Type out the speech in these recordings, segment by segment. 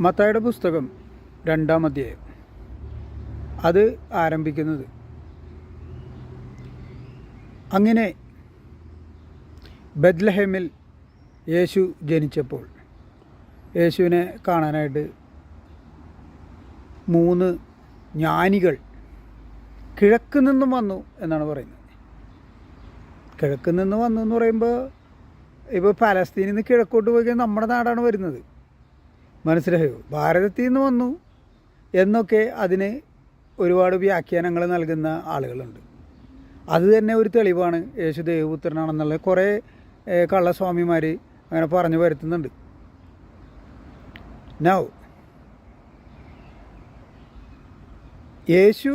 മത്തായുടെ പുസ്തകം രണ്ടാം അധ്യായം. അത് ആരംഭിക്കുന്നത്. അങ്ങനെ ബദ്ലഹേമിൽ യേശു ജനിച്ചപ്പോൾ യേശുവിനെ കാണാനായിട്ട് മൂന്ന് ജ്ഞാനികൾ കിഴക്ക് നിന്നും വന്നു എന്നാണ് പറയുന്നത്. കിഴക്ക് നിന്ന് വന്നു എന്ന് പറയുമ്പോൾ ഇപ്പോൾ പലസ്തീനിൽ നിന്ന് കിഴക്കോട്ട് പോയി നമ്മുടെ നാടാണ് വരുന്നത്. മനസ്സിലായോ? ഭാരതത്തിൽ നിന്ന് വന്നു എന്നൊക്കെ അതിന് ഒരുപാട് വ്യാഖ്യാനങ്ങൾ നൽകുന്ന ആളുകളുണ്ട്. അത് തന്നെ ഒരു തെളിവാണ് യേശു ദേവപുത്രനാണെന്നുള്ള കുറേ കള്ളസ്വാമിമാർ അങ്ങനെ പറഞ്ഞു വരുത്തുന്നുണ്ട്. നൗ യേശു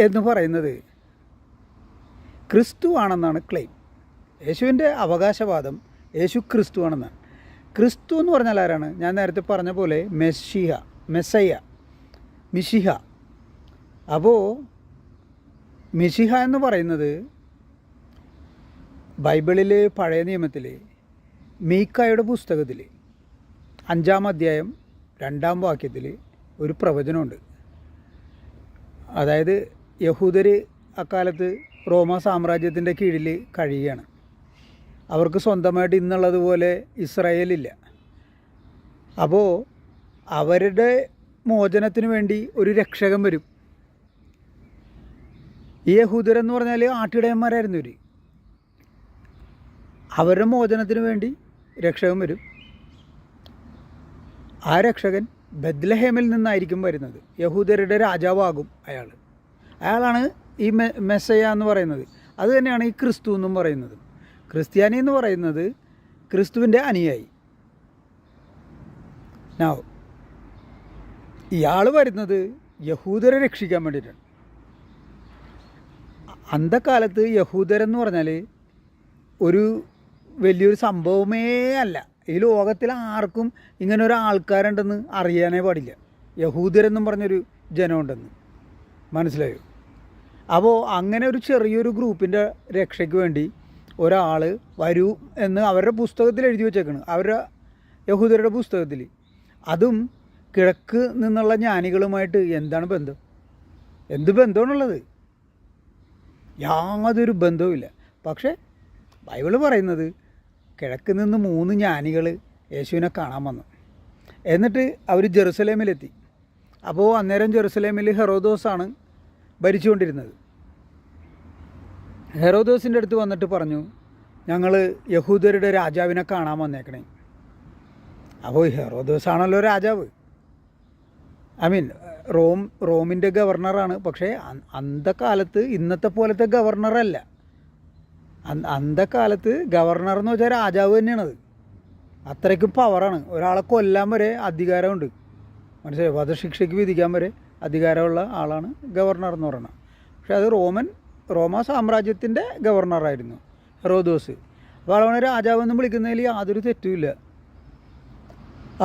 എന്ന് പറയുന്നത് ക്രിസ്തു ആണെന്നാണ് ക്ലെയിം യേശുവിന്റെ അവകാശവാദം യേശു ക്രിസ്തു ആണെന്നാണ്. ക്രിസ്തു എന്ന് പറഞ്ഞാൽ ആരാണ്? ഞാൻ നേരത്തെ പറഞ്ഞ പോലെ മെസ്സിഹ മെസ്സയ്യ മിഷിഹ അപ്പോൾ മിഷിഹ എന്ന് പറയുന്നത് ബൈബിളിൽ പഴയ നിയമത്തിൽ മീക്കായുടെ പുസ്തകത്തിൽ അഞ്ചാം അധ്യായം രണ്ടാം വാക്യത്തിൽ ഒരു പ്രവചനമുണ്ട്. അതായത് യഹൂദർ അക്കാലത്ത് റോമ സാമ്രാജ്യത്തിന്റെ കീഴിൽ കഴിയുകയാണ്. അവർക്ക് സ്വന്തമായിട്ട് ഇന്നുള്ളതുപോലെ ഇസ്രായേലില്ല. അപ്പോൾ അവരുടെ മോചനത്തിന് വേണ്ടി ഒരു രക്ഷകൻ വരും. ഈ യഹൂദരെന്ന് പറഞ്ഞാൽ ആട്ടിടയന്മാരായിരുന്നു ഇവർ അവരുടെ മോചനത്തിന് വേണ്ടി രക്ഷകൻ വരും. ആ രക്ഷകൻ ബദ്ലഹേമിൽ നിന്നായിരിക്കും വരുന്നത്. യഹൂദരുടെ രാജാവാകും അയാൾ. അയാളാണ് ഈ മെസ്സയ എന്ന് പറയുന്നത്. അത് തന്നെയാണ് ഈ ക്രിസ്തു എന്നും പറയുന്നത്. ക്രിസ്ത്യാനി എന്ന് പറയുന്നത് ക്രിസ്തുവിന്റെ അനുയായി. നൗ ഇയാൾ വരുന്നത് യഹൂദരെ രക്ഷിക്കാൻ വേണ്ടിയിട്ടാണ്. അന്ധകാലത്ത് യഹൂദരെന്ന് പറഞ്ഞാൽ ഒരു വലിയൊരു സംഭവമേ അല്ല. ഈ ലോകത്തിൽ ആർക്കും ഇങ്ങനെ ഒരു ആൾക്കാരുണ്ടെന്ന് അറിയാനേ പാടില്ല. യഹൂദരെന്നും പറഞ്ഞൊരു ജനമുണ്ടെന്ന്. മനസ്സിലായോ? അപ്പോൾ അങ്ങനെ ഒരു ചെറിയൊരു ഗ്രൂപ്പിന്റെ രക്ഷയ്ക്ക് വേണ്ടി ഒരാൾ വരൂ എന്ന് അവരുടെ പുസ്തകത്തിൽ എഴുതി വെച്ചേക്കണ്. അവരുടെ യഹൂദരുടെ പുസ്തകത്തിൽ. അതും കിഴക്ക് നിന്നുള്ള ജ്ഞാനികളുമായിട്ട് എന്താണ് ബന്ധം? എന്ത് ബന്ധമാണുള്ളത്? യാതൊരു ബന്ധവുമില്ല പക്ഷേ ബൈബിൾ പറയുന്നത് കിഴക്ക് നിന്ന് മൂന്ന് ജ്ഞാനികൾ യേശുവിനെ കാണാൻ വന്നു. എന്നിട്ട് അവർ ജെറുസലേമിലെത്തി. അപ്പോൾ അന്നേരം ജെറുസലേമിൽ ഹെറോദോസാണ് ഭരിച്ചുകൊണ്ടിരുന്നത്. ഹെറോദോസിന്റെ അടുത്ത് വന്നിട്ട് പറഞ്ഞു ഞങ്ങൾ യഹൂദരുടെ രാജാവിനെ കാണാൻ വന്നേക്കണേ. അപ്പോൾ ഹെറോദോസ് ആണല്ലോ രാജാവ്. ഐ മീൻ റോം റോമിന്റെ ഗവർണറാണ് പക്ഷേ അന്ത കാലത്ത് ഇന്നത്തെ പോലത്തെ ഗവർണറല്ല. അന്ത കാലത്ത് ഗവർണർ എന്ന് വെച്ചാൽ രാജാവ് തന്നെയാണത്. അത്രയ്ക്കും പവറാണ്. ഒരാളെ കൊല്ലാൻ വരെ അധികാരമുണ്ട്. മനസ്സിലായി? വധശിക്ഷയ്ക്ക് വിധിക്കാൻ വരെ അധികാരമുള്ള ആളാണ് ഗവർണർ എന്ന് പറയുന്നത്. പക്ഷേ അത് റോമൻ റോമ സാമ്രാജ്യത്തിന്റെ ഗവർണറായിരുന്നു റോദോസ്. അപ്പോൾ അവനെ രാജാവെന്ന് വിളിക്കുന്നതിൽ യാതൊരു തെറ്റുമില്ല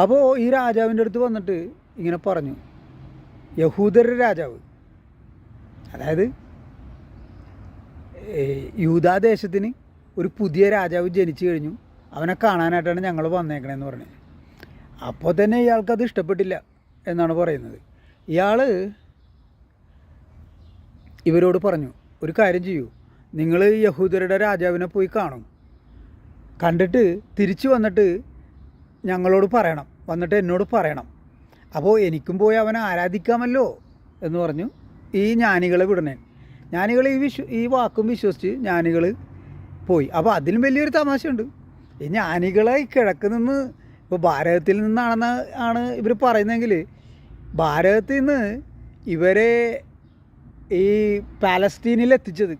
അപ്പോൾ ഈ രാജാവിന്റെ അടുത്ത് വന്നിട്ട് ഇങ്ങനെ പറഞ്ഞു യഹൂദരുടെ രാജാവ് അതായത് യൂതാദേശത്തിന് ഒരു പുതിയ രാജാവ് ജനിച്ചു കഴിഞ്ഞു അവനെ കാണാനായിട്ടാണ് ഞങ്ങൾ വന്നേക്കണേന്ന് പറഞ്ഞത് അപ്പോൾ തന്നെ ഇയാൾക്കത് ഇഷ്ടപ്പെട്ടില്ല എന്നാണ് പറയുന്നത്. ഇയാൾ ഇവരോട് പറഞ്ഞു ഒരു കാര്യം ചെയ്യൂ. നിങ്ങൾ യഹൂദരുടെ രാജാവിനെ പോയി കാണും. കണ്ടിട്ട് തിരിച്ചു വന്നിട്ട് ഞങ്ങളോട് പറയണം. വന്നിട്ട് എന്നോട് പറയണം. അപ്പോൾ എനിക്കും പോയി അവനെ ആരാധിക്കാമല്ലോ എന്ന് പറഞ്ഞു ഈ ജ്ഞാനികളെ വിടണേ. ജ്ഞാനികൾ ഈ വിശ്വ ഈ വാക്കും വിശ്വസിച്ച് ജ്ഞാനികൾ പോയി. അപ്പോൾ അതിലും വലിയൊരു തമാശയുണ്ട്. ഈ ജ്ഞാനികളെ കിഴക്ക് നിന്ന് ഇപ്പോൾ ഭാരതത്തിൽ നിന്നാണെന്ന് ആണ് ഇവർ പറയുന്നതെങ്കിൽ ഭാരതത്തിൽ നിന്ന് ഇവരെ ഈ പാലസ്തീനിൽ എത്തിച്ചത്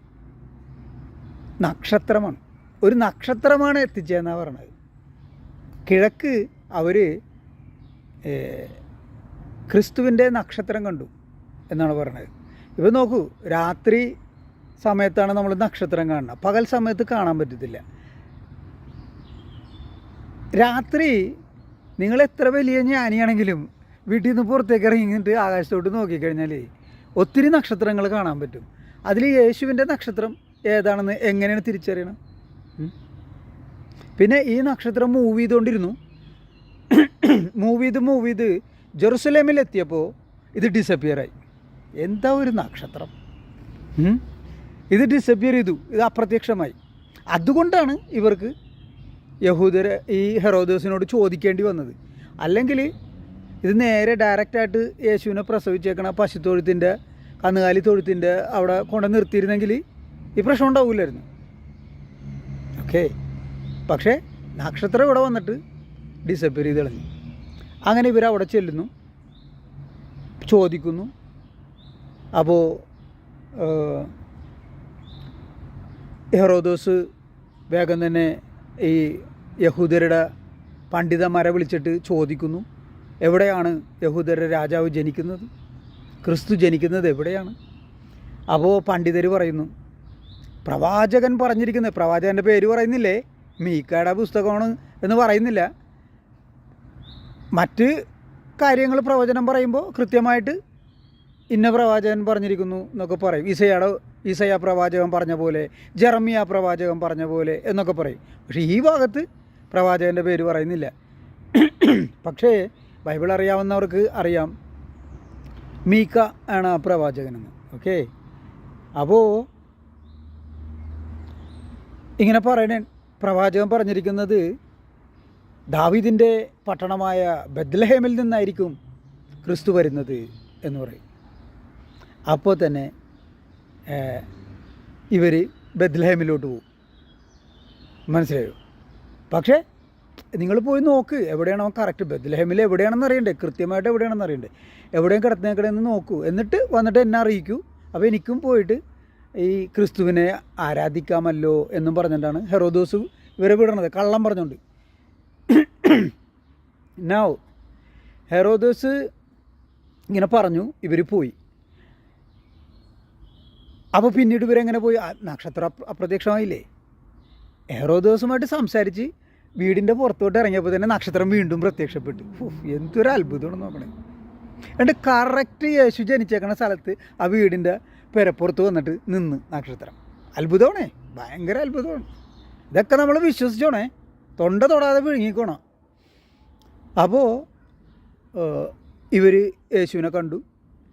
നക്ഷത്രമാണ്. ഒരു നക്ഷത്രമാണ് എത്തിച്ചതെന്നാണ് പറയണത് കിഴക്ക് അവർ ക്രിസ്തുവിന്റെ നക്ഷത്രം കണ്ടു എന്നാണ് പറയുന്നത് ഇപ്പം നോക്കൂ രാത്രി സമയത്താണ് നമ്മൾ നക്ഷത്രം കാണുന്നത്. പകൽ സമയത്ത് കാണാൻ പറ്റത്തില്ല. രാത്രി നിങ്ങൾ എത്ര വലിയ ജ്ഞാനിയാണെങ്കിലും വീട്ടിൽ നിന്ന് പുറത്തേക്ക് ഇറങ്ങിയിട്ട് ആകാശത്തോട്ട് നോക്കിക്കഴിഞ്ഞാൽ ഒത്തിരി നക്ഷത്രങ്ങൾ കാണാൻ പറ്റും. അതിൽ യേശുവിന്റെ നക്ഷത്രം ഏതാണെന്ന് എങ്ങനെയാണ് തിരിച്ചറിയണം? പിന്നെ ഈ നക്ഷത്രം മൂവ് ചെയ്തുകൊണ്ടിരുന്നു. മൂവ് ചെയ്ത് മൂവ് ചെയ്ത് ജെറുസലേമിൽ എത്തിയപ്പോൾ ഇത് ഡിസപ്പിയറായി എന്താ ഒരു നക്ഷത്രം? ഇത് ഡിസപ്പിയർ ചെയ്തു. ഇത് അപ്രത്യക്ഷമായി. അതുകൊണ്ടാണ് ഇവർക്ക് യഹൂദരെ ഈ ഹെറോദോസിനോട് ചോദിക്കേണ്ടി വന്നത്. അല്ലെങ്കിൽ ഇത് നേരെ ഡയറക്റ്റായിട്ട് യേശുവിനെ പ്രസവിച്ചേക്കണ പശുത്തൊഴുത്തിന്റെ കന്നുകാലി തൊഴുത്തിന്റെ അവിടെ കൊണ്ട് നിർത്തിയിരുന്നെങ്കിൽ ഈ പ്രശ്നം ഉണ്ടാവില്ലായിരുന്നു ഓക്കെ പക്ഷേ നക്ഷത്രം ഇവിടെ വന്നിട്ട് ഡിസപ്പിയർ ചെയ്ത് കളഞ്ഞു. അങ്ങനെ ഇവരവിടെ ചെല്ലുന്നു. ചോദിക്കുന്നു. അപ്പോൾ ഹെറോദോസ് വേഗം തന്നെ ഈ യഹൂദരുടെ പണ്ഡിതന്മാരെ വിളിച്ചിട്ട് ചോദിക്കുന്നു. എവിടെയാണ് യഹൂദരുടെ രാജാവ് ജനിക്കുന്നത്? ക്രിസ്തു ജനിക്കുന്നത് എവിടെയാണ്? അപ്പോൾ പണ്ഡിതർ പറയുന്നു പ്രവാചകൻ പറഞ്ഞിരിക്കുന്നത് പ്രവാചകന്റെ പേര് പറയുന്നില്ലേ? മീക്കയുടെ പുസ്തകമാണ് എന്ന് പറയുന്നില്ല. മറ്റ് കാര്യങ്ങൾ പ്രവചനം പറയുമ്പോൾ കൃത്യമായിട്ട് ഇന്ന പ്രവാചകൻ പറഞ്ഞിരിക്കുന്നു എന്നൊക്കെ പറയും. ഈസയുടെ ഈസയ പ്രവാചകൻ പറഞ്ഞ പോലെ ജെറമിയ പ്രവാചകൻ പറഞ്ഞ പോലെ എന്നൊക്കെ പറയും. പക്ഷേ ഈ ഭാഗത്ത് പ്രവാചകന്റെ പേര് പറയുന്നില്ല. പക്ഷേ ബൈബിൾ അറിയാവുന്നവർക്ക് അറിയാം. മീക്ക ആണ് ആ പ്രവാചകനെന്ന് ഓക്കെ? അപ്പോൾ ഇങ്ങനെ പറയണേ പ്രവാചകൻ പറഞ്ഞിരിക്കുന്നത് ദാവീദിന്റെ പട്ടണമായ ബദ്ലഹേമിൽ നിന്നായിരിക്കും ക്രിസ്തു വരുന്നത് എന്ന് പറയും. അപ്പോൾ തന്നെ ഇവർ ബദ്ലഹേമിലോട്ട് പോകും. മനസ്സിലായോ? പക്ഷേ നിങ്ങൾ പോയി നോക്ക് എവിടെയാണോ കറക്റ്റ് ബദ്ലഹമിൽ എവിടെയാണെന്ന് അറിയണ്ടേ? കൃത്യമായിട്ട് എവിടെയാണെന്ന് അറിയണ്ടേ? എവിടെയും കിടന്നേക്കടെന്ന് നോക്കൂ. എന്നിട്ട് വന്നിട്ട് എന്നെ അറിയിക്കൂ. അപ്പോൾ എനിക്കും പോയിട്ട് ഈ ക്രിസ്തുവിനെ ആരാധിക്കാമല്ലോ എന്നും പറഞ്ഞിട്ടാണ് ഹെറോദോസ് ഇവരെ വിടണത്. കള്ളം പറഞ്ഞുകൊണ്ട് നൗ ഹെറോദോസ് ഇങ്ങനെ പറഞ്ഞു ഇവർ പോയി. അപ്പോൾ പിന്നീട് ഇവരെങ്ങനെ പോയി? നക്ഷത്ര നക്ഷത്രം അപ്ര- അപ്രത്യക്ഷമായില്ലേ? ഹെറോദോസുമായിട്ട് സംസാരിച്ച് വീടിന്റെ പുറത്തോട്ട് ഇറങ്ങിയപ്പോൾ തന്നെ നക്ഷത്രം വീണ്ടും പ്രത്യക്ഷപ്പെട്ടു. എന്തൊരു അത്ഭുതമാണ് നോക്കണേ. എന്നിട്ട് കറക്റ്റ് യേശു ജനിച്ചേക്കണ സ്ഥലത്ത് ആ വീടിന്റെ പെരപ്പുറത്ത് വന്നിട്ട് നിന്ന് നക്ഷത്രം. അത്ഭുതമാണേ ഭയങ്കര അത്ഭുതമാണ്. ഇതൊക്കെ നമ്മൾ വിശ്വസിച്ചോണേ തൊണ്ട തൊടാതെ വിഴുങ്ങിക്കോണം. അപ്പോൾ ഇവർ യേശുവിനെ കണ്ടു.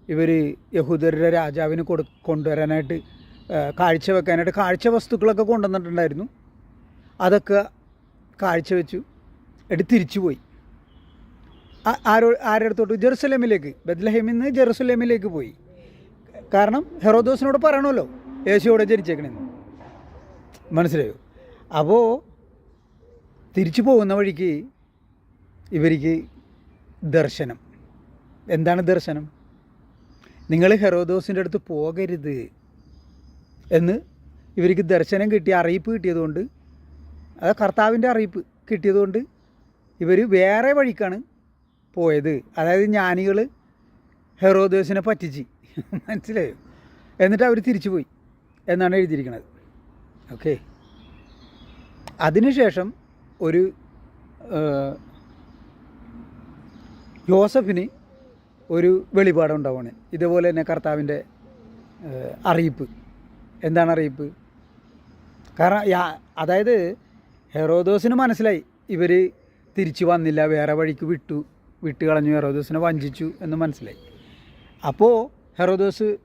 ഇവർ യഹൂദരുടെ രാജാവിന് കൊടു കൊണ്ടുവരാനായിട്ട് കാഴ്ച വെക്കാനായിട്ട് കാഴ്ച വസ്തുക്കളൊക്കെ കൊണ്ടുവന്നിട്ടുണ്ടായിരുന്നു. അതൊക്കെ കാഴ്ച എടുത്ത് തിരിച്ചു പോയി ആരോ ആരുടെ അടുത്തോട്ട് ജെറുസലേമിലേക്ക്. ബദ്ലഹേമിൽ നിന്ന് ജെറുസലേമിലേക്ക് പോയി. കാരണം ഹെറോദോസിനോട് പറയണമല്ലോ യേശുവോടെ ജനിച്ചേക്കണെന്ന് മനസ്സിലായോ? അപ്പോൾ തിരിച്ചു പോകുന്ന വഴിക്ക് ഇവർക്ക് ദർശനം. എന്താണ് ദർശനം? നിങ്ങൾ ഹെറോദോസിന്റെ അടുത്ത് പോകരുത് എന്ന് ഇവർക്ക് ദർശനം കിട്ടി അറിയിപ്പ് കിട്ടിയതുകൊണ്ട് അത് കർത്താവിന്റെ അറിയിപ്പ് കിട്ടിയതുകൊണ്ട് ഇവർ വേറെ വഴിക്കാണ് പോയത്. അതായത് ജ്ഞാനികൾ ഹെറോദേസിനെ പറ്റിച്ച്. മനസ്സിലായോ? എന്നിട്ട് അവർ തിരിച്ചു പോയി എന്നാണ് എഴുതിയിരിക്കുന്നത് ഓക്കെ. അതിനുശേഷം ഒരു ജോസഫിന് ഒരു വെളിപാടുണ്ടാവുകയാണ് ഇതുപോലെ തന്നെ കർത്താവിന്റെ അറിയിപ്പ്. എന്താണ് അറിയിപ്പ്? കാരണം അതായത് ഹെറോദോസിന് മനസ്സിലായി. ഇവർ തിരിച്ചു വന്നില്ല വേറെ വഴിക്ക് വിട്ടു വിട്ട് കളഞ്ഞു ഹെറോദോസിനെ വഞ്ചിച്ചു എന്ന് മനസ്സിലായി. അപ്പോൾ ഹെറോദോസ്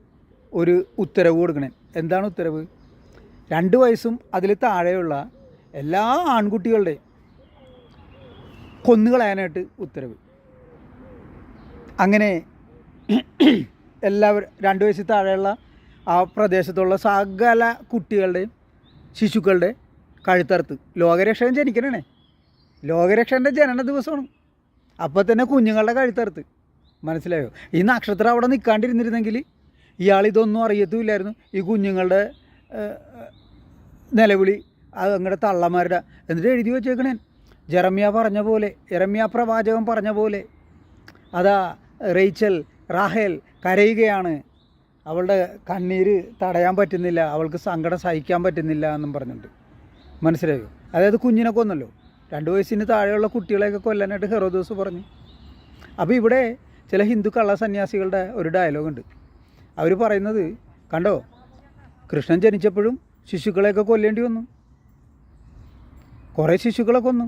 ഒരു ഉത്തരവ് കൊടുക്കണേ. എന്താണ് ഉത്തരവ്? രണ്ട് വയസ്സും അതിൽ താഴെയുള്ള എല്ലാ ആൺകുട്ടികളുടെയും കൊന്നുകളയാനായിട്ട് ഉത്തരവ്. അങ്ങനെ എല്ലാവരും രണ്ട് വയസ്സിൽ താഴെയുള്ള ആ പ്രദേശത്തുള്ള സകല കുട്ടികളുടെയും ശിശുക്കളുടെ കഴുത്തറുത്ത്. ലോകരക്ഷകൻ ജനിക്കണേ. ലോകരക്ഷകന്റെ ജനന ദിവസമാണ്. അപ്പോൾ തന്നെ കുഞ്ഞുങ്ങളുടെ കഴുത്തറുത്ത്. മനസ്സിലായോ? ഈ നക്ഷത്രം അവിടെ നിൽക്കാണ്ടിരുന്നിരുന്നെങ്കിൽ ഇയാൾ ഇതൊന്നും അറിയത്തുമില്ലായിരുന്നു. ഈ കുഞ്ഞുങ്ങളുടെ നിലവിളി അങ്ങടെ തള്ളമാരുടെ എന്നിട്ട് എഴുതി വെച്ചേക്കണേ. ജെറമ്യ പറഞ്ഞ പോലെ ജെറമ്യ പ്രവാചകൻ പറഞ്ഞ പോലെ. അതാ റേച്ചൽ റാഹേൽ കരയുകയാണ്. അവളുടെ കണ്ണീര് തടയാൻ പറ്റുന്നില്ല അവൾക്ക് സങ്കടം സഹിക്കാൻ പറ്റുന്നില്ല എന്നും പറഞ്ഞിട്ടുണ്ട്. മനസ്സിലായോ? അതായത് കുഞ്ഞിനെ കൊന്നല്ലോ. രണ്ട് വയസ്സിന് താഴെയുള്ള കുട്ടികളെയൊക്കെ കൊല്ലാനായിട്ട് ഹെറോദോസ് പറഞ്ഞു. അപ്പോൾ ഇവിടെ ചില ഹിന്ദു കള്ള സന്യാസികളുടെ ഒരു ഡയലോഗുണ്ട് അവർ പറയുന്നത് കണ്ടോ? കൃഷ്ണൻ ജനിച്ചപ്പോഴും ശിശുക്കളെയൊക്കെ കൊല്ലേണ്ടി വന്നു. കുറേ ശിശുക്കളെ കൊന്നു.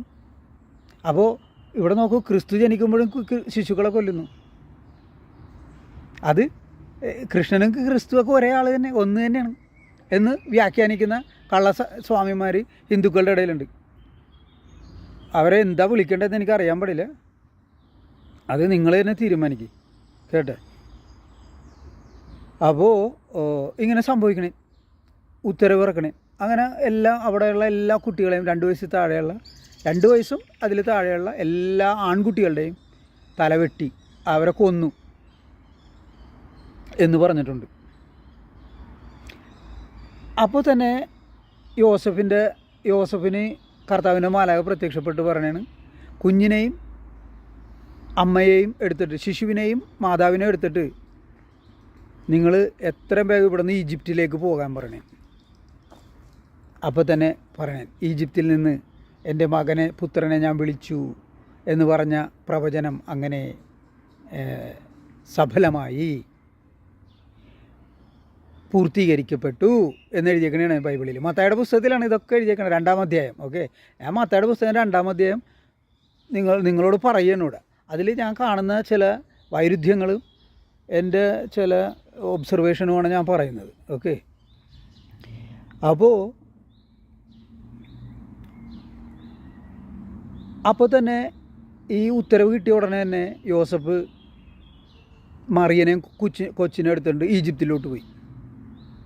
അപ്പോൾ ഇവിടെ നോക്കൂ ക്രിസ്തു ജനിക്കുമ്പോഴും ശിശുക്കളെ കൊല്ലുന്നു. അത് കൃഷ്ണനും ക്രിസ്തുവൊക്കെ ഒരേ ആൾ തന്നെ ഒന്ന് തന്നെയാണ്. എന്ന് വ്യാഖ്യാനിക്കുന്ന കള്ള സ്വാമിമാർ ഹിന്ദുക്കളുടെ ഇടയിലുണ്ട്. അവരെ എന്താ വിളിക്കേണ്ടതെന്ന് എനിക്ക് അറിയാൻ പാടില്ല. അത് നിങ്ങൾ തന്നെ തീരുമാനിക്കും. കേട്ടെ? അപ്പോൾ ഇങ്ങനെ സംഭവിക്കണേ. ഉത്തരവ് ഇറക്കണേ. അങ്ങനെ എല്ലാ അവിടെയുള്ള എല്ലാ കുട്ടികളെയും രണ്ട് വയസ്സിൽ താഴെയുള്ള രണ്ട് വയസ്സും അതിൽ താഴെയുള്ള എല്ലാ ആൺകുട്ടികളുടെയും തലവെട്ടി അവരെ കൊന്നു എന്ന് പറഞ്ഞിട്ടുണ്ട്. അപ്പോൾ തന്നെ യോസഫിന്റെ യോസഫിന് കർത്താവിന്റെ മാലാക പ്രത്യക്ഷപ്പെട്ട് പറയണാണ്. കുഞ്ഞിനെയും അമ്മയെയും എടുത്തിട്ട് ശിശുവിനെയും മാതാവിനെയും എടുത്തിട്ട് നിങ്ങൾ എത്രയും വേഗം ഇവിടെ നിന്ന് ഈജിപ്തിലേക്ക് പോകാൻ പറയണേ. അപ്പോൾ തന്നെ പറയണേ ഈജിപ്തിൽ നിന്ന് എന്റെ മകനെ പുത്രനെ ഞാൻ വിളിച്ചു എന്ന് പറഞ്ഞ പ്രവചനം അങ്ങനെ സഫലമായി. പൂർത്തീകരിക്കപ്പെട്ടു എന്ന് എഴുതിയേക്കണേ ബൈബിളിൽ മത്തായുടെ പുസ്തകത്തിലാണ് ഇതൊക്കെ എഴുതിയേക്കണത് രണ്ടാം അധ്യായം ഓക്കെ? ഞാൻ മത്തായുടെ പുസ്തകം രണ്ടാം അധ്യായം നിങ്ങൾ നിങ്ങളോട് പറയുന്നൂടെ അതിൽ ഞാൻ കാണുന്ന ചില വൈരുദ്ധ്യങ്ങളും എന്റെ ചില ഒബ്സർവേഷനുമാണ് ഞാൻ പറയുന്നത് ഓക്കെ? അപ്പോൾ അപ്പോൾ തന്നെ ഈ ഉത്തരവ് കിട്ടിയ ഉടനെ തന്നെ യോസഫ് മറിയനെയും കൊച്ചി കൊച്ചിനെ എടുത്തുകൊണ്ട് ഈജിപ്തിലോട്ട് പോയി.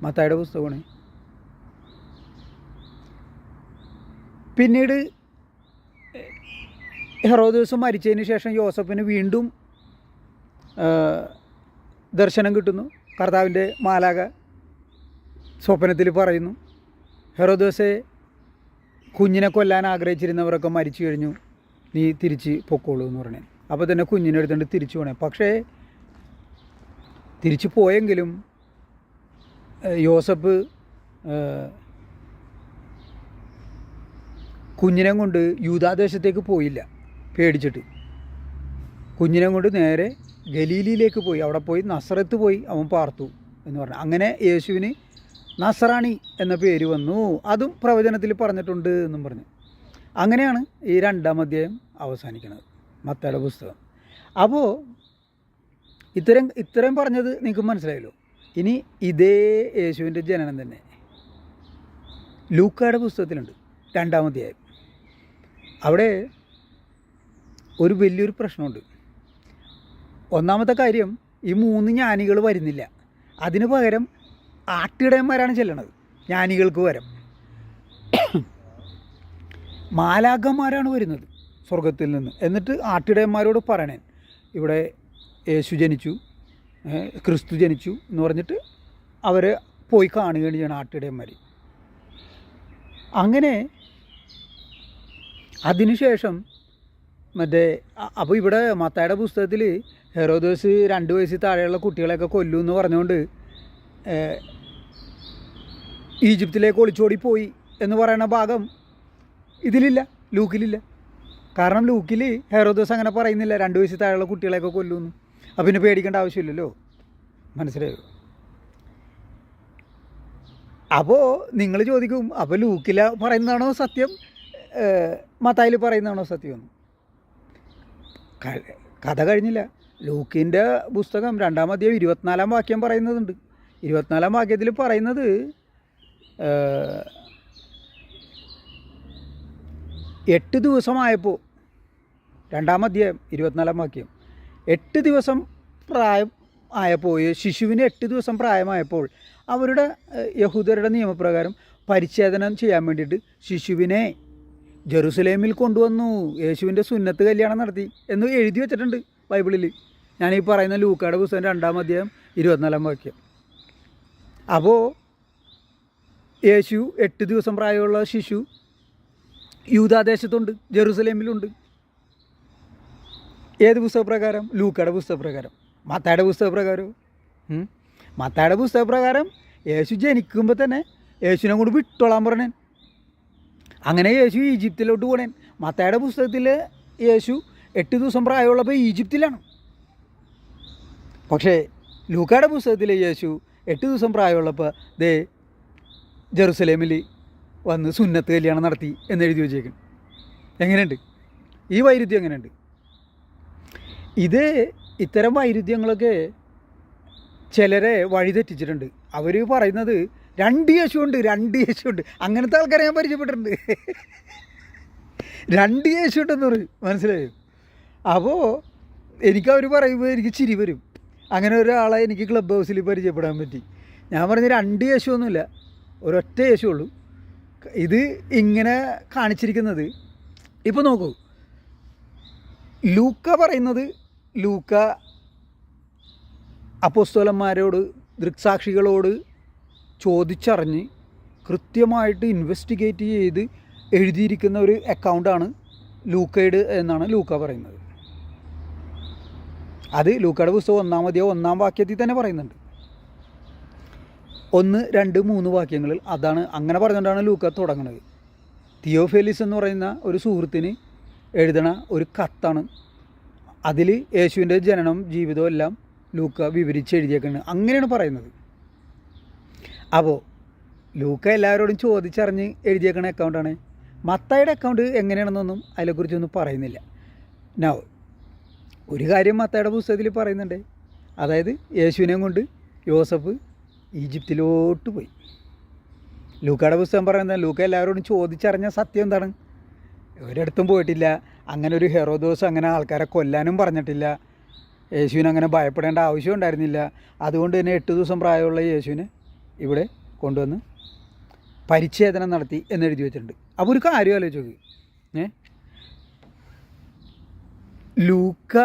മത്തായുടെ പുസ്തകമാണ്. പിന്നീട് ഹെറോദോസ് മരിച്ചതിന് ശേഷം യോസഫിന് വീണ്ടും ദർശനം കിട്ടുന്നു. കർത്താവിന്റെ മാലാക സ്വപ്നത്തിൽ പറയുന്നു ഹെറോദോസെ കുഞ്ഞിനെ കൊല്ലാൻ ആഗ്രഹിച്ചിരുന്നവരൊക്കെ മരിച്ചു കഴിഞ്ഞു. നീ തിരിച്ച് പൊക്കോളൂ എന്ന് പറഞ്ഞു. അപ്പോൾ തന്നെ കുഞ്ഞിനെ എടുത്തുകൊണ്ട് തിരിച്ചു പോണേ. പക്ഷേ തിരിച്ചു പോയെങ്കിലും യോസഫ് കുഞ്ഞിനെ കൊണ്ട് യൂതാദേശത്തേക്ക് പോയില്ല പേടിച്ചിട്ട്. കുഞ്ഞിനെ കൊണ്ട് നേരെ ഗലീലിയിലേക്ക് പോയി. അവിടെ പോയി നസറത്ത് പോയി അവൻ പാർത്തു എന്ന് പറഞ്ഞു. അങ്ങനെ യേശുവിന് നസറാണി എന്ന പേര് വന്നു. അതും പ്രവചനത്തിൽ പറഞ്ഞിട്ടുണ്ട് എന്നും പറഞ്ഞു. അങ്ങനെയാണ് ഈ രണ്ടാം അധ്യായം അവസാനിക്കുന്നത്. മത്തയുടെ പുസ്തകം. അപ്പോൾ ഇത്തരം ഇത്രയും പറഞ്ഞത് നിങ്ങൾക്ക് മനസ്സിലായല്ലോ. ഇനി ഇതേ യേശുവിന്റെ ജനനം തന്നെ. ലൂക്കായുടെ പുസ്തകത്തിലുണ്ട്. രണ്ടാം അധ്യായം അവിടെ ഒരു വലിയൊരു പ്രശ്നമുണ്ട്. ഒന്നാമത്തെ കാര്യം ഈ മൂന്ന് ജ്ഞാനികൾ വരുന്നില്ല. അതിന് പകരം ആട്ടിടയന്മാരാണ് ചെല്ലണത്. ജ്ഞാനികൾക്ക് പകരം. മാലാഖന്മാരാണ് വരുന്നത് സ്വർഗത്തിൽ നിന്ന്. എന്നിട്ട് ആട്ടിടയന്മാരോട് പറയണേ ഇവിടെ യേശു ജനിച്ചു. ക്രിസ്തു ജനിച്ചു എന്ന് പറഞ്ഞിട്ട് അവർ പോയി കാണുകയാണ് ചെയ്യണം ആട്ടിടയന്മാർ അങ്ങനെ അതിനുശേഷം മറ്റേ അപ്പോൾ ഇവിടെ മത്തായുടെ പുസ്തകത്തിൽ ഹെറോദോസ് രണ്ട് വയസ്സിൽ താഴെയുള്ള കുട്ടികളെയൊക്കെ കൊല്ലൂ എന്ന് പറഞ്ഞുകൊണ്ട് ഈജിപ്തിലേക്ക് ഒളിച്ചോടി പോയി എന്ന് പറയുന്ന ഭാഗം ഇതിലില്ല ലൂക്കിലില്ല. കാരണം ലൂക്കിൽ ഹെറോദോസ് അങ്ങനെ പറയുന്നില്ല രണ്ട് വയസ്സിൽ താഴെയുള്ള കുട്ടികളെയൊക്കെ കൊല്ലുമെന്ന് അപ്പം പിന്നെ പേടിക്കേണ്ട ആവശ്യമില്ലല്ലോ. മനസ്സിലായോ? അപ്പോൾ നിങ്ങൾ ചോദിക്കും അപ്പോൾ ലൂക്കില പറയുന്നതാണോ സത്യം? മത്തായിൽ പറയുന്നതാണോ സത്യം? കഥ കഴിഞ്ഞില്ല. ലൂക്കിന്റെ പുസ്തകം രണ്ടാം അധ്യായം ഇരുപത്തിനാലാം വാക്യം പറയുന്നതുണ്ട്. ഇരുപത്തിനാലാം വാക്യത്തിൽ പറയുന്നത് എട്ട് ദിവസമായപ്പോൾ രണ്ടാം അധ്യായം ഇരുപത്തിനാലാം വാക്യം എട്ട് ദിവസം പ്രായം ആയപ്പോൾ ശിശുവിന് എട്ട് ദിവസം പ്രായമായപ്പോൾ അവരുടെ യഹൂദരുടെ നിയമപ്രകാരം പരിച്ഛേദനം ചെയ്യാൻ വേണ്ടിയിട്ട് ശിശുവിനെ ജെറുസലേമിൽ കൊണ്ടുവന്നു. യേശുവിന്റെ സുന്നത്ത് കല്യാണം നടത്തി എന്ന് എഴുതി വെച്ചിട്ടുണ്ട് ബൈബിളിൽ. ഞാൻ ഈ പറയുന്ന ലൂക്കായുടെ പുസ്തകം രണ്ടാം അധ്യായം ഇരുപത്തിനാലാം വാക്യം. അപ്പോൾ യേശു എട്ട് ദിവസം പ്രായമുള്ള ശിശു യൂതാദേശത്തുണ്ട് ജെറുസലേമിലുണ്ട്. ഏത് പുസ്തകപ്രകാരം? ലൂക്കയുടെ പുസ്തകപ്രകാരം. മത്തയുടെ പുസ്തകപ്രകാരം. മത്തയുടെ പുസ്തകപ്രകാരം യേശു ജനിക്കുമ്പോൾ തന്നെ യേശുവിനെ കൊണ്ട് വിട്ടോളാൻ പറഞ്ഞേൻ. അങ്ങനെ യേശു ഈജിപ്തിലോട്ട് പോണേൻ. മത്തയുടെ പുസ്തകത്തിൽ യേശു എട്ട് ദിവസം പ്രായമുള്ളപ്പോൾ ഈജിപ്തിലാണ്. പക്ഷേ ലൂക്കയുടെ പുസ്തകത്തിൽ യേശു എട്ട് ദിവസം പ്രായമുള്ളപ്പോൾ ദേ ജെറുസലേമിൽ വന്ന് സുന്നത്ത് കല്യാണം നടത്തി എന്ന് എഴുതി വെച്ചേക്കും എങ്ങനെയുണ്ട്? ഈ വൈരുദ്ധ്യം എങ്ങനെയുണ്ട്? ഇത് ഇത്തരം വൈരുദ്ധ്യങ്ങളൊക്കെ ചിലരെ വഴിതെറ്റിച്ചിട്ടുണ്ട്. അവർ പറയുന്നത് രണ്ട് യേശുണ്ട് രണ്ട് യേശുണ്ട് അങ്ങനത്തെ ആൾക്കാരെ ഞാൻ പരിചയപ്പെട്ടിട്ടുണ്ട്. രണ്ട് യേശുണ്ടെന്ന് പറയും. മനസ്സിലായോ? അപ്പോൾ എനിക്ക് അവർ പറയുമ്പോൾ എനിക്ക് ചിരി വരും. അങ്ങനെ ഒരാളെ എനിക്ക് ക്ലബ് ഹൗസിൽ പരിചയപ്പെടാൻ പറ്റി. ഞാൻ പറഞ്ഞ രണ്ട് യേശുവൊന്നുമില്ല. ഒരൊറ്റ യേശുള്ളൂ ഇത് ഇങ്ങനെ കാണിച്ചിരിക്കുന്നത്. ഇപ്പോൾ നോക്കൂ. ലൂക്ക പറയുന്നത് ലൂക്ക അപ്പോസ്തോലന്മാരോട് ദൃക്സാക്ഷികളോട് ചോദിച്ചറിഞ്ഞ് കൃത്യമായിട്ട് ഇൻവെസ്റ്റിഗേറ്റ് ചെയ്ത് എഴുതിയിരിക്കുന്ന ഒരു അക്കൗണ്ടാണ് ലൂക്കയുടെ എന്നാണ് ലൂക്ക പറയുന്നത്. അത് ലൂക്കയുടെ പുസ്തകം ഒന്നാമതിയോ ഒന്നാം വാക്യത്തിൽ തന്നെ പറയുന്നുണ്ട്. ഒന്ന് രണ്ട് മൂന്ന് വാക്യങ്ങളിൽ അതാണ് അങ്ങനെ പറഞ്ഞുകൊണ്ടാണ് ലൂക്ക തുടങ്ങുന്നത്. തിയോഫെലിസ് എന്ന് പറയുന്ന ഒരു സുഹൃത്തിന് എഴുതണ ഒരു കത്താണ് അതിൽ യേശുവിന്റെ ജനനം ജീവിതവും എല്ലാം ലൂക്ക വിവരിച്ച് എഴുതിയേക്കുന്നത് അങ്ങനെയാണ് പറയുന്നത്. അപ്പോൾ ലൂക്ക എല്ലാവരോടും ചോദിച്ചറിഞ്ഞ് എഴുതിയേക്കുന്ന അക്കൗണ്ടാണ് മത്തായുടെ അക്കൗണ്ട് എങ്ങനെയാണെന്നൊന്നും അതിനെക്കുറിച്ചൊന്നും പറയുന്നില്ല. നൗ ഒരു കാര്യം മത്തായുടെ പുസ്തകത്തിൽ പറയുന്നുണ്ട്. അതായത് യേശുവിനെ കൊണ്ട് യോസഫ് ഈജിപ്തിലോട്ട് പോയി. ലൂക്കയുടെ പുസ്തകം പറയുന്നത് ലൂക്ക എല്ലാവരോടും ചോദിച്ചറിഞ്ഞ സത്യം എന്താണ്? ഒരിടത്തും പോയിട്ടില്ല. അങ്ങനെ ഒരു ഹെറോദോസ് അങ്ങനെ ആൾക്കാരെ കൊല്ലാനും പറഞ്ഞിട്ടില്ല. യേശുവിനെ അങ്ങനെ ഭയപ്പെടേണ്ട ആവശ്യം ഉണ്ടായിരുന്നില്ല. അതുകൊണ്ട് തന്നെ എട്ട് ദിവസം പ്രായമുള്ള യേശുവിനെ ഇവിടെ കൊണ്ടുവന്ന് പരിച്ഛേദനം നടത്തി എന്നെഴുതി വെച്ചിട്ടുണ്ട്. അപ്പോൾ ഒരു കാര്യം ആലോചിച്ച് നോക്ക്. ഏ? ലൂക്ക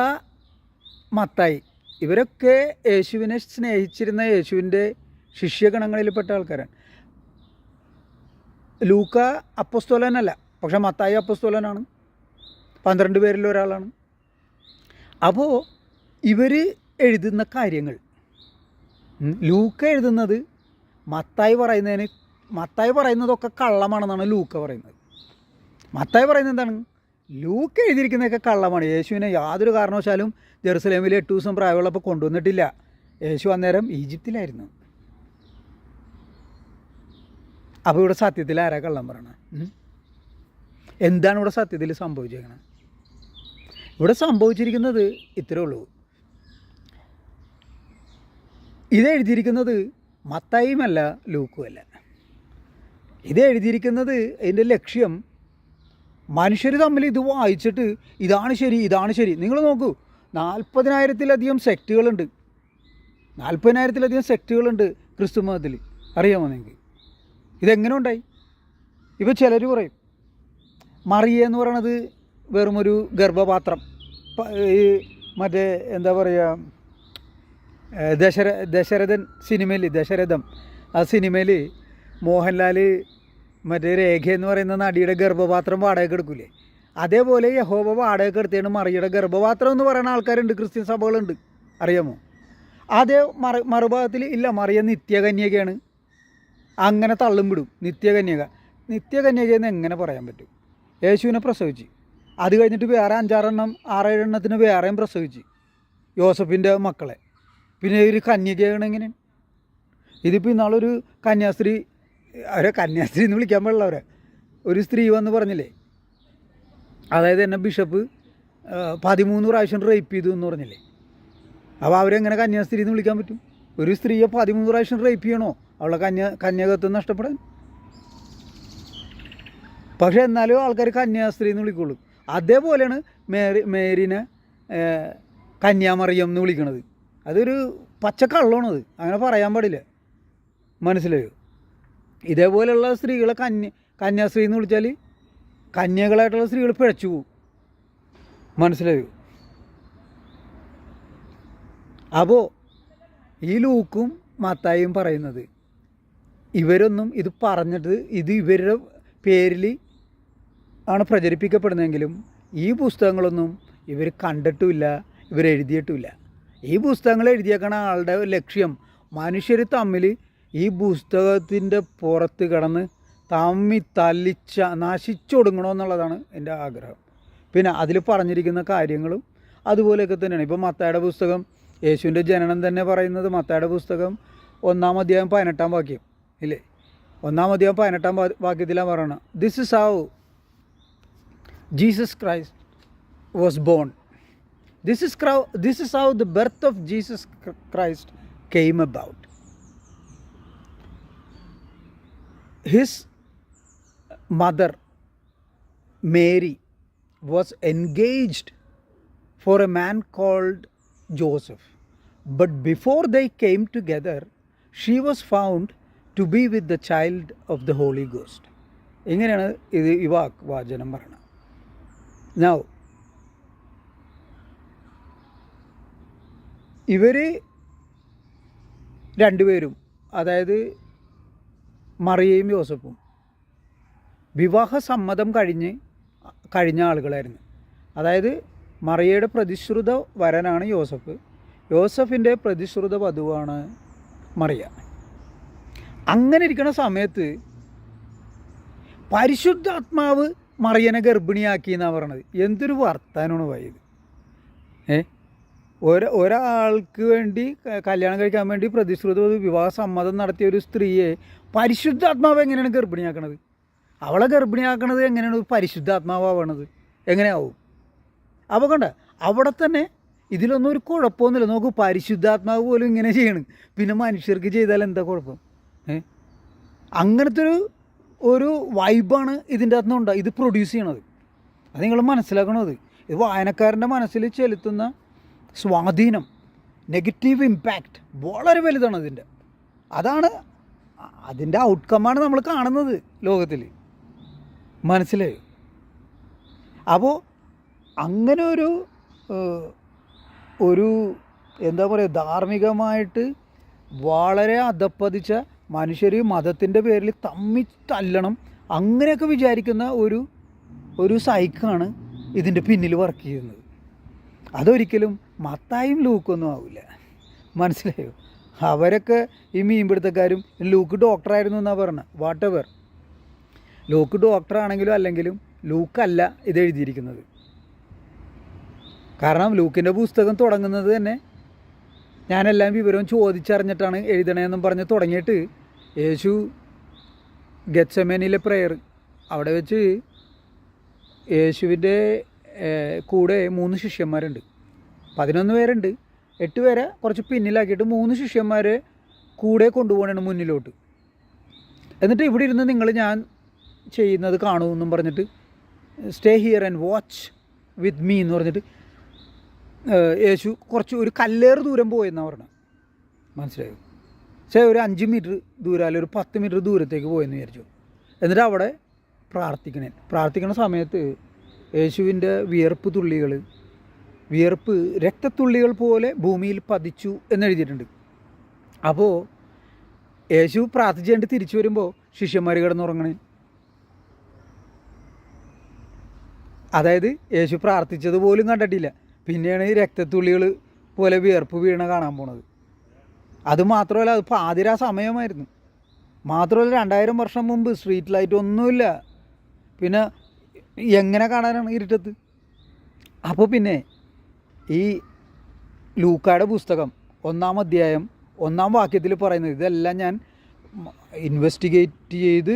മത്തായി ഇവരൊക്കെ യേശുവിനെ സ്നേഹിച്ചിരുന്ന യേശുവിന്റെ ശിഷ്യഗണങ്ങളിൽപ്പെട്ട ആൾക്കാരാണ്. ലൂക്ക അപ്പസ്തോലനല്ല പക്ഷെ മത്തായി അപ്പസ്തോലനാണ്. പന്ത്രണ്ട് പേരിൽ ഒരാളാണ്. അപ്പോൾ ഇവർ എഴുതുന്ന കാര്യങ്ങൾ ലൂക്ക എഴുതുന്നത് മത്തായി പറയുന്നതിന് മത്തായി പറയുന്നതൊക്കെ കള്ളമാണെന്നാണ് ലൂക്ക പറയുന്നത്. മത്തായി പറയുന്നത് എന്താണ്? ലൂക്ക എഴുതിയിരിക്കുന്നതൊക്കെ കള്ളമാണ്. യേശുവിനെ യാതൊരു കാരണവശാലും ജെറുസലേമിൽ എട്ട് ദിവസം പ്രായമുള്ളപ്പോൾ കൊണ്ടുവന്നിട്ടില്ല. യേശു അന്നേരം ഈജിപ്തിലായിരുന്നു. അപ്പോൾ ഇവിടെ സത്യത്തിൽ ആരാ കള്ളം പറയണത് എന്താണ് ഇവിടെ സത്യത്തിൽ സംഭവിച്ചേക്കണത് ഇവിടെ സംഭവിച്ചിരിക്കുന്നത് ഇത്രേ ഉള്ളൂ. ഇത് എഴുതിയിരിക്കുന്നത് മത്തായിയുമല്ല ലൂക്കുമല്ല. ഇത് എഴുതിയിരിക്കുന്നത് അതിന്റെ ലക്ഷ്യം മനുഷ്യർ തമ്മിൽ ഇത് വായിച്ചിട്ട് ഇതാണ് ശരി ഇതാണ് ശരി. നിങ്ങൾ നോക്കൂ നാൽപ്പതിനായിരത്തിലധികം സെക്റ്റുകളുണ്ട്. നാൽപ്പതിനായിരത്തിലധികം സെക്റ്റുകളുണ്ട് ക്രിസ്തു മതത്തിൽ അറിയാമോ നിങ്ങൾക്ക്? ഇതെങ്ങനെ ഉണ്ടായി? ഇപ്പോൾ ചിലർ പറയും മറിയ എന്ന് പറയണത് വെറുമൊരു ഗർഭപാത്രം. ഈ മറ്റേ എന്താ പറയുക ദശര ദശരഥൻ സിനിമയിൽ ദശരഥം ആ സിനിമയിൽ മോഹൻലാൽ മറ്റേ രേഖ എന്ന് പറയുന്ന നടിയുടെ ഗർഭപാത്രം വാടകയ്ക്ക് എടുക്കൂലേ? അതേപോലെ യഹോബ വാടകയ്ക്ക് എടുത്തിയാണ് മറിയുടെ ഗർഭപാത്രം എന്ന് പറയുന്ന ആൾക്കാരുണ്ട് ക്രിസ്ത്യൻ സഭകളുണ്ട്. അറിയാമോ? അതേ മറ മറുഭാഗത്തിൽ ഇല്ല മറിയ നിത്യകന്യകയാണ്. അങ്ങനെ തള്ളും വിടും നിത്യകന്യക. നിത്യകന്യകയെന്ന് എങ്ങനെ പറയാൻ പറ്റും? യേശുവിനെ പ്രസവിച്ച്. അത് കഴിഞ്ഞിട്ട് വേറെ അഞ്ചാറെണ്ണം ആറേഴെണ്ണത്തിന് വേറെയും പ്രസവിച്ച്. യോസഫിന്റെ മക്കളെ. പിന്നെ ഒരു കന്യകയാണ് എങ്ങനെ? ഇതിപ്പോൾ ഇന്നാളൊരു കന്യാസ്ത്രീ അവരെ കന്യാസ്ത്രീ എന്ന് വിളിക്കാൻ പാടില്ല അവരെ. ഒരു സ്ത്രീ വന്ന് പറഞ്ഞില്ലേ? അതായത് എന്നെ ബിഷപ്പ് പതിമൂന്ന് പ്രാവശ്യം റേപ്പ് ചെയ്തു എന്ന് പറഞ്ഞില്ലേ? അപ്പോൾ അവരെങ്ങനെ കന്യാസ്ത്രീ എന്ന് വിളിക്കാൻ പറ്റും? ഒരു സ്ത്രീയെ പതിമൂന്ന് പ്രാവശ്യം റേപ്പ് ചെയ്യണോ? അവളെ കന്യ കന്യാകത്വം നഷ്ടപ്പെടാൻ? പക്ഷേ എന്നാലും ആൾക്കാർ കന്യാസ്ത്രീ എന്ന് വിളിക്കുള്ളൂ. അതേപോലെയാണ് മേരി മേരിനെ കന്യാമറിയം എന്ന് വിളിക്കണത്. അതൊരു പച്ചക്കള്ളമാണത്. അങ്ങനെ പറയാൻ പാടില്ല. മനസ്സിലായോ? ഇതേപോലെയുള്ള സ്ത്രീകളെ കന്യ കന്യാസ്ത്രീ എന്ന് വിളിച്ചാൽ കന്യകളായിട്ടുള്ള സ്ത്രീകൾ പിഴച്ചു പോവും. മനസ്സിലായോ? അപ്പോൾ ഈ ലൂക്കും മത്തായും പറയുന്നത് ഇവരൊന്നും ഇത് പറഞ്ഞിട്ട് ഇത് ഇവരുടെ പേരിൽ ആണ് പ്രചരിപ്പിക്കപ്പെടുന്നതെങ്കിലും ഈ പുസ്തകങ്ങളൊന്നും ഇവർ കണ്ടിട്ടുമില്ല ഇവർ എഴുതിയിട്ടുമില്ല. ഈ പുസ്തകങ്ങൾ എഴുതിയേക്കണ ആളുടെ ലക്ഷ്യം മനുഷ്യർ തമ്മിൽ ഈ പുസ്തകത്തിന്റെ പുറത്ത് കിടന്ന് തമ്മി തല്ലിച്ച നശിച്ചൊടുങ്ങണമെന്നുള്ളതാണ് എന്റെ ആഗ്രഹം. പിന്നെ അതിൽ പറഞ്ഞിരിക്കുന്ന കാര്യങ്ങളും അതുപോലെയൊക്കെ തന്നെയാണ്. ഇപ്പോൾ മത്തായുടെ പുസ്തകം യേശുവിന്റെ ജനനം തന്നെ പറയുന്നത് മത്തായുടെ പുസ്തകം ഒന്നാം അധ്യായം പതിനെട്ടാം വാക്യം ഇല്ലേ? ഒന്നാം അധ്യായം പതിനെട്ടാം വാക്യത്തിലാണ് പറയണം this is how Jesus Christ was born this is crow this is how the birth of Jesus Christ came about his mother Mary was engaged for a man called Joseph. But before they came together, she was found to be with the child of the Holy Ghost. ഇങ്ങനെയാണ് ഇത് ഈ വാക്ക് വാചനം പറയണത് now ഇവർ രണ്ടുപേരും അതായത് മറിയയും യോസഫും വിവാഹ സമ്മതം കഴിഞ്ഞ് കഴിഞ്ഞ ആളുകളായിരുന്നു. അതായത് മറിയയുടെ പ്രതിശ്രുത വരനാണ് യോസഫ്. യോസഫിന്റെ പ്രതിശ്രുത വധുവാണ് മറിയ. അങ്ങനെ ഇരിക്കുന്ന സമയത്ത് പരിശുദ്ധാത്മാവ് മറിയനെ ഗർഭിണിയാക്കി എന്നാണ് പറയണത് എന്തൊരു വർത്താനമാണ് പോയത് ഏ? ഒര ഒരാൾക്ക് വേണ്ടി കല്യാണം കഴിക്കാൻ വേണ്ടി പ്രതിശ്രുത വിവാഹ സമ്മതം നടത്തിയ ഒരു സ്ത്രീയെ പരിശുദ്ധാത്മാവ് എങ്ങനെയാണ് ഗർഭിണിയാക്കണത്? അവളെ ഗർഭിണിയാക്കണത് എങ്ങനെയാണ് പരിശുദ്ധാത്മാവാണത് എങ്ങനെയാവും? അപ്പോൾ കണ്ട അവിടെ തന്നെ ഇതിലൊന്നും ഒരു കുഴപ്പമൊന്നുമില്ല. നോക്കൂ പരിശുദ്ധാത്മാവ് പോലും ഇങ്ങനെ ചെയ്യണം. പിന്നെ മനുഷ്യർക്ക് ചെയ്താൽ എന്താ കുഴപ്പം? ഏ? അങ്ങനത്തെ ഒരു ഒരു വൈബാണ് ഇതിന്റെ അകത്തുനിന്ന് ഉണ്ടാ ഇത് പ്രൊഡ്യൂസ് ചെയ്യണത്. അത് നിങ്ങൾ മനസ്സിലാക്കണത്. ഇത് വായനക്കാരന്റെ മനസ്സിൽ ചെലുത്തുന്ന സ്വാധീനം നെഗറ്റീവ് ഇമ്പാക്റ്റ് വളരെ വലുതാണ് ഇതിന്റെ. അതാണ് അതിന്റെ ഔട്ട്കമാണ് നമ്മൾ കാണുന്നത് ലോകത്തിൽ. മനസ്സിലായോ? അപ്പോൾ അങ്ങനെ ഒരു ഒരു എന്താ പറയുക ധാർമ്മികമായിട്ട് വളരെ അധപ്പതിച്ച മനുഷ്യർ മതത്തിന്റെ പേരിൽ തമ്മി തല്ലണം അങ്ങനെയൊക്കെ വിചാരിക്കുന്ന ഒരു ഒരു സൈക്കാണ് ഇതിന്റെ പിന്നിൽ വർക്ക് ചെയ്യുന്നത്. അതൊരിക്കലും മത്തായും ലൂക്കൊന്നും ആവില്ല. മനസ്സിലായോ? അവരൊക്കെ ഈ മീൻപിടുത്തക്കാരും ലൂക്ക് ഡോക്ടറായിരുന്നു എന്നാണ് പറഞ്ഞത് വാട്ട് എവർ ലൂക്ക് ഡോക്ടറാണെങ്കിലും അല്ലെങ്കിലും ലൂക്കല്ല ഇത് എഴുതിയിരിക്കുന്നത്. കാരണം ലൂക്കിന്റെ പുസ്തകം തുടങ്ങുന്നത് തന്നെ ഞാനെല്ലാം വിവരവും ചോദിച്ചറിഞ്ഞിട്ടാണ് എഴുതണേന്നും പറഞ്ഞ് തുടങ്ങിയിട്ട് യേശു ഗച്ചമേനിലെ പ്രെയർ അവിടെ വെച്ച് യേശുവിന്റെ കൂടെ മൂന്ന് ശിഷ്യന്മാരുണ്ട്. പതിനൊന്ന് പേരുണ്ട്. എട്ട് പേരെ കുറച്ച് പിന്നിലാക്കിയിട്ട് മൂന്ന് ശിഷ്യന്മാരെ കൂടെ കൊണ്ടുപോകണമാണ് മുന്നിലോട്ട്. എന്നിട്ട് ഇവിടെ ഇരുന്ന് നിങ്ങൾ ഞാൻ ചെയ്യുന്നത് കാണൂ കാണുമെന്നും പറഞ്ഞിട്ട് stay here and watch with me എന്ന് പറഞ്ഞിട്ട് യേശു കുറച്ച് ഒരു കല്ലേറ് ദൂരം പോയെന്നാണ് പറഞ്ഞത്. മനസ്സിലായോ? പക്ഷേ ഒരു അഞ്ച് മീറ്റർ ദൂരം അല്ലെങ്കിൽ ഒരു പത്ത് മീറ്റർ ദൂരത്തേക്ക് പോയെന്ന് വിചാരിച്ചു. എന്നിട്ട് അവിടെ പ്രാർത്ഥിക്കണേ. പ്രാർത്ഥിക്കണ സമയത്ത് യേശുവിന്റെ വിയർപ്പ് തുള്ളികൾ വിയർപ്പ് രക്തത്തുള്ളികൾ പോലെ ഭൂമിയിൽ പതിച്ചു എന്നെഴുതിയിട്ടുണ്ട് അപ്പോൾ യേശു പ്രാർത്ഥിച്ച് കണ്ട് തിരിച്ചു വരുമ്പോൾ ശിഷ്യന്മാർ കിടന്നുറങ്ങണേ. അതായത് യേശു പ്രാർത്ഥിച്ചത് പോലും കണ്ടിട്ടില്ല. പിന്നെയാണ് ഈ രക്തത്തുള്ളികൾ പോലെ വിയർപ്പ് വീണ കാണാൻ പോണത്. അത് മാത്രമല്ല അത് പാതിരാ സമയമായിരുന്നു. മാത്രമല്ല രണ്ടായിരം വർഷം മുമ്പ് സ്ട്രീറ്റ് ലൈറ്റ് ഒന്നുമില്ല. പിന്നെ എങ്ങനെ കാണാനാണ് ഇരുട്ടത്ത്? അപ്പോൾ പിന്നെ ഈ ലൂക്കായുടെ പുസ്തകം ഒന്നാം അധ്യായം ഒന്നാം വാക്യത്തിൽ പറയുന്നത് ഇതെല്ലാം ഞാൻ ഇൻവെസ്റ്റിഗേറ്റ് ചെയ്ത്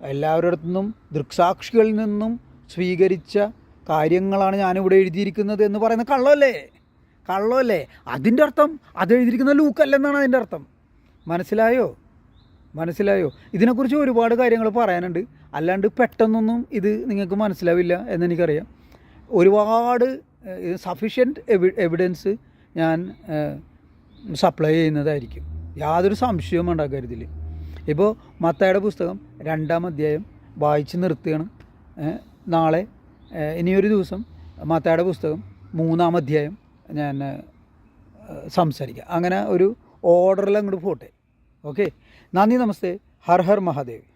എല്ലാവരുടെ നിന്നും ദൃക്സാക്ഷികളിൽ നിന്നും സ്വീകരിച്ച കാര്യങ്ങളാണ് ഞാനിവിടെ എഴുതിയിരിക്കുന്നത് എന്ന് പറയുന്ന കള്ളമല്ലേ കള്ളമല്ലേ? അതിന്റെ അർത്ഥം അത് എഴുതിയിരിക്കുന്ന ലൂക്കല്ലെന്നാണ് അതിന്റെ അർത്ഥം. മനസ്സിലായോ? മനസ്സിലായോ? ഇതിനെക്കുറിച്ച് ഒരുപാട് കാര്യങ്ങൾ പറയാനുണ്ട്. അല്ലാണ്ട് പെട്ടെന്നൊന്നും ഇത് നിങ്ങൾക്ക് മനസ്സിലാവില്ല എന്നെനിക്കറിയാം. ഒരുപാട് സഫീഷ്യന്റ് എവിഡൻസ് ഞാൻ സപ്ലൈ ചെയ്യുന്നതായിരിക്കും. യാതൊരു സംശയവും ഉണ്ടാക്കരുതിൽ ഇപ്പോൾ മത്തയുടെ പുസ്തകം രണ്ടാം അധ്യായം വായിച്ച് നിർത്തുകയാണ്. നാളെ ഇനിയൊരു ദിവസം മത്തയുടെ പുസ്തകം മൂന്നാം അധ്യായം ഞാൻ സംസാരിക്കാം. അങ്ങനെ ഒരു ഓർഡറിൽ അങ്ങോട്ട് പോട്ടെ. ഓക്കെ നന്ദി നമസ്തേ. ഹർ ഹർ മഹാദേവ്.